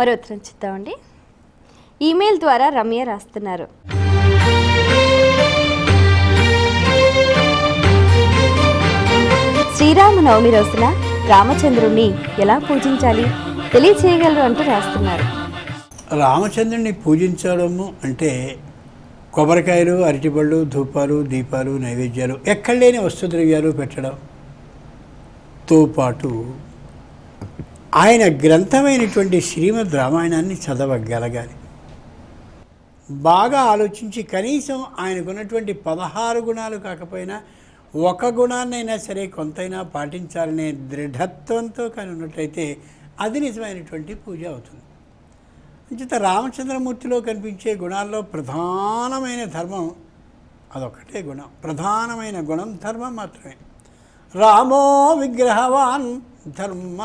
మరి ఉత్తరం చూద్దామండి. ఈమెయిల్ ద్వారా రమ్య రాస్తున్నారు. శ్రీరామనవమి రోజున రామచంద్రుణ్ణి ఎలా పూజించాలి? తెలియచేయగలరు అంటూ రాస్తున్నారు. రామచంద్రుని పూజించడము అంటే కొబ్బరికాయలు అరటిపళ్ళు ధూపాలు దీపాలు నైవేద్యాలు ఎక్కడ లేని వస్తుద్రవ్యాలు పెట్టడంతో పాటు ఆయన గ్రంథమైనటువంటి శ్రీమద్ రామాయణాన్ని చదవగలగాలి. బాగా ఆలోచించి కనీసం ఆయనకున్నటువంటి పదహారు గుణాలు కాకపోయినా ఒక గుణాన్నైనా సరే కొంతైనా పాటించాలనే దృఢత్వంతో కానీ ఉన్నట్లయితే అది నిజమైనటువంటి పూజ అవుతుంది. అంచేత రామచంద్రమూర్తిలో కనిపించే గుణాల్లో ప్రధానమైన ధర్మం అదొకటే గుణం. ప్రధానమైన గుణం ధర్మం మాత్రమే. రామో విగ్రహవాన్ ధర్మ.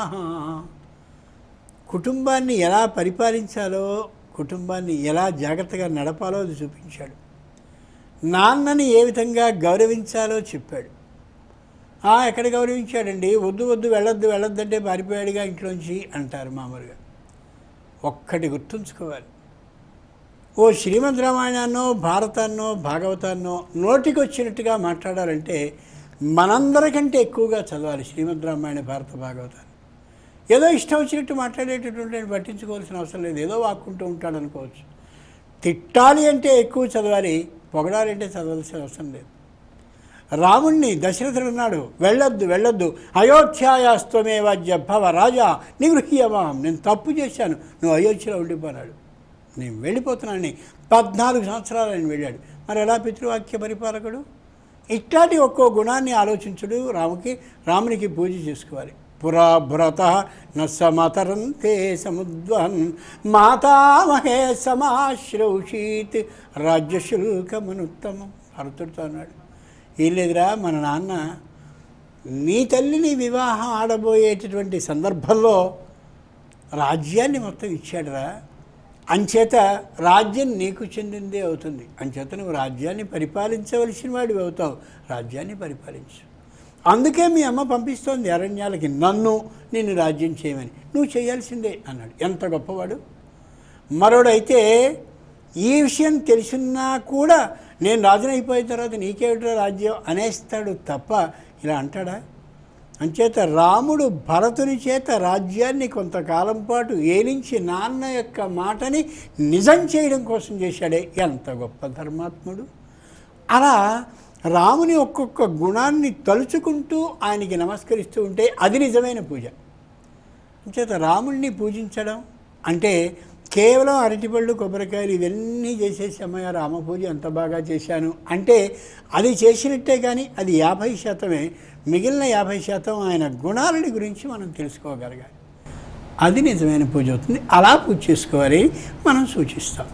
కుటుంబాన్ని ఎలా పరిపాలించాలో కుటుంబాన్ని ఎలా జాగ్రత్తగా నడపాలో అది చూపించాడు. నాన్నని ఏ విధంగా గౌరవించాలో చెప్పాడు. "ఆ, ఎక్కడ గౌరవించాడండి? వద్దు వద్దు వెళ్ళొద్దు వెళ్ళొద్దంటే పారిపోయాడుగా ఇంట్లోంచి అంటారు మామూలుగా. ఒక్కటి గుర్తుంచుకోవాలి. ఓ శ్రీమద్ రామాయణాన్నో భారతాన్నో భాగవతాన్నో నోటికి వచ్చినట్టుగా మాట్లాడాలంటే మనందరికంటే ఎక్కువగా చదవాలి శ్రీమద్ రామాయణ భారత భాగవతాన్ని. ఏదో ఇష్టం వచ్చినట్టు మాట్లాడేటటువంటి పట్టించుకోవాల్సిన అవసరం లేదు. ఏదో వాక్కుంటూ ఉంటాడు అనుకోవచ్చు. తిట్టాలి అంటే ఎక్కువ చదవాలి పొగడాలి అంటే చదవాల్సిన అవసరం లేదు. రాముణ్ణి దశరథుడు అన్నాడు వెళ్ళొద్దు వెళ్ళొద్దు. అయోధ్యాయాస్తమే వాజ్య భవ రాజా నిగృహ్యమాం. నేను తప్పు చేశాను నువ్వు అయోధ్యలో ఉండిపోనాడు. నేను వెళ్ళిపోతున్నాను పద్నాలుగు సంవత్సరాలు ఆయన వెళ్ళాడు. మరి ఎలా పితృవాక్య పరిపాలకుడు? ఇట్లాంటి ఒక్కో గుణాన్ని ఆలోచించుడు రాముకి రామునికి పూజ చేసుకోవాలి. పురాభ్రత నమతరంతే సముద్వన్ మాతామహే సమాశ్రౌషీత్ రాజ్యశుల్కమనుత్తమం భరతుడితో అన్నాడు। ఏం లేదురా మన నాన్న నీ తల్లిని వివాహం ఆడబోయేటటువంటి సందర్భంలో రాజ్యాన్ని మొత్తం ఇచ్చాడురా. అంచేత రాజ్యం నీకు చెందిందే అవుతుంది. అంచేత నువ్వు రాజ్యాన్ని పరిపాలించవలసిన వాడివి అవుతావు. రాజ్యాన్ని పరిపాలించు. అందుకే మీ అమ్మ పంపిస్తోంది అరణ్యాలకి నన్ను నిన్ను రాజ్యం చేయమని. నువ్వు చేయాల్సిందే అన్నాడు. ఎంత గొప్పవాడు. మరోడైతే ఈ విషయం తెలిసినా కూడా నేను రాజునైపోయిన తర్వాత నీకేమిటో రాజ్యం అనేస్తాడు తప్ప ఇలా అంటాడా? అంచేత రాముడు భరతుని చేత రాజ్యాన్ని కొంతకాలం పాటు ఏలించి నాన్న యొక్క మాటని నిజం చేయడం కోసం చేశాడే. ఎంత గొప్ప ధర్మాత్ముడు. అలా రాముని ఒక్కొక్క గుణాన్ని తలుచుకుంటూ ఆయనకి నమస్కరిస్తూ ఉంటే అది నిజమైన పూజ. అంచేత రాముణ్ణి పూజించడం అంటే కేవలం అరటిపళ్ళు కొబ్బరికాయలు ఇవన్నీ చేసేసి అమ్మయ్య రామ పూజ ఎంత బాగా చేశాను అంటే అది చేసినట్టే కానీ అది యాభై శాతమే. మిగిలిన యాభై శాతం ఆయన గుణాలని గురించి మనం తెలుసుకోగలగాలి. అది నిజమైన పూజ అవుతుంది. అలా పూజ చేసుకోవాలి మనం సూచిస్తాం.